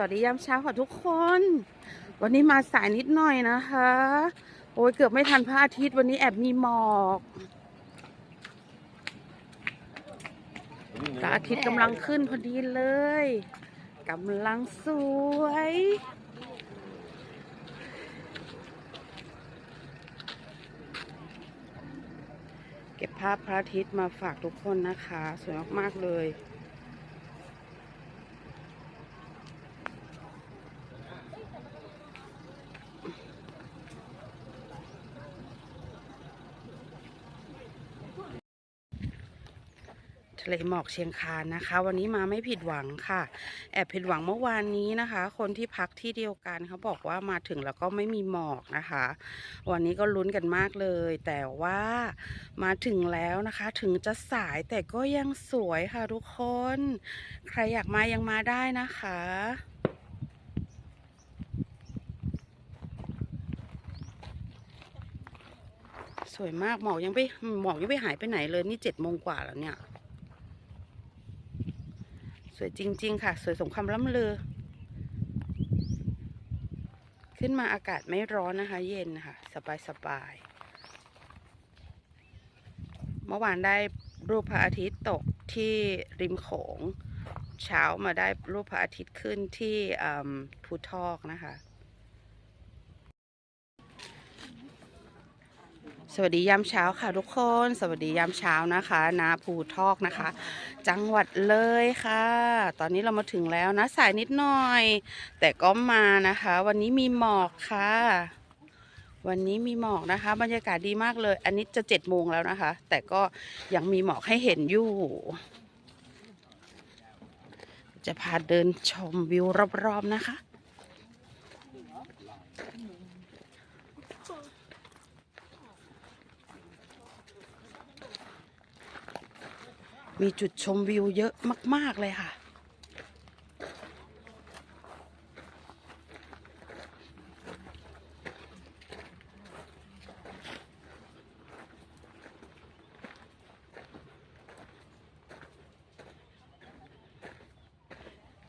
วัสดียามเช้าค่ะทุกคน วันนี้มาสายนิดหน่อยนะคะ โอ้ยเกือบไม่ทันพระอาทิตย์วันนี้แอบมีหมอกพระอาทิตย์กำลังขึ้นพอดีเลยกำลังสวย เก็บภาพพระอาทิตย์มาฝากทุกคนนะคะ สวยมากๆเลย ทะเลหมอกเชียงคานนะคะ วันนี้มาไม่ผิดหวังค่ะ แอบผิดหวังเมื่อวานนี้นะคะ คนที่พักที่เดียวกันเขาบอกว่ามาถึงแล้วก็ไม่มีหมอกนะคะ วันนี้ก็ลุ้นกันมากเลย แต่ว่ามาถึงแล้วนะคะ ถึงจะสายแต่ก็ยังสวยค่ะทุกคน ใครอยากมายังมาได้นะคะสวยมากหมอกยังไม่หมอกยังไม่หายไปไหนเลยนี่เจ็ดโมงกว่าแล้วเนี่ย สวยจริง ๆ ค่ะ สวยสมคำล่ำลือ ขึ้นมาอากาศไม่ร้อนนะคะ เย็นค่ะสบายสบายๆ เมื่อวานได้รูปพระอาทิตย์ตกที่ริมโขง เช้ามาได้รูปพระอาทิตย์ขึ้นที่ภูทอกนะคะ สวัสดียามเช้าค่ะทุกคน สวัสดียามเช้านะคะ นาภูทอกนะคะ จังหวัดเลยค่ะ ตอนนี้เรามาถึงแล้วนะสายนิดหน่อย แต่ก็มานะคะ วันนี้มีหมอกค่ะ วันนี้มีหมอกนะคะ บรรยากาศดีมากเลย อันนี้จะเจ็ดโมงแล้วนะคะ แต่ก็ยังมีหมอกให้เห็นอยู่ จะพาเดินชมวิวรอบๆนะคะ มีจุดชมวิวเยอะมาก ๆ เลยค่ะ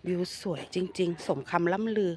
วิวสวยจริง ๆ สมคำล่ำลือ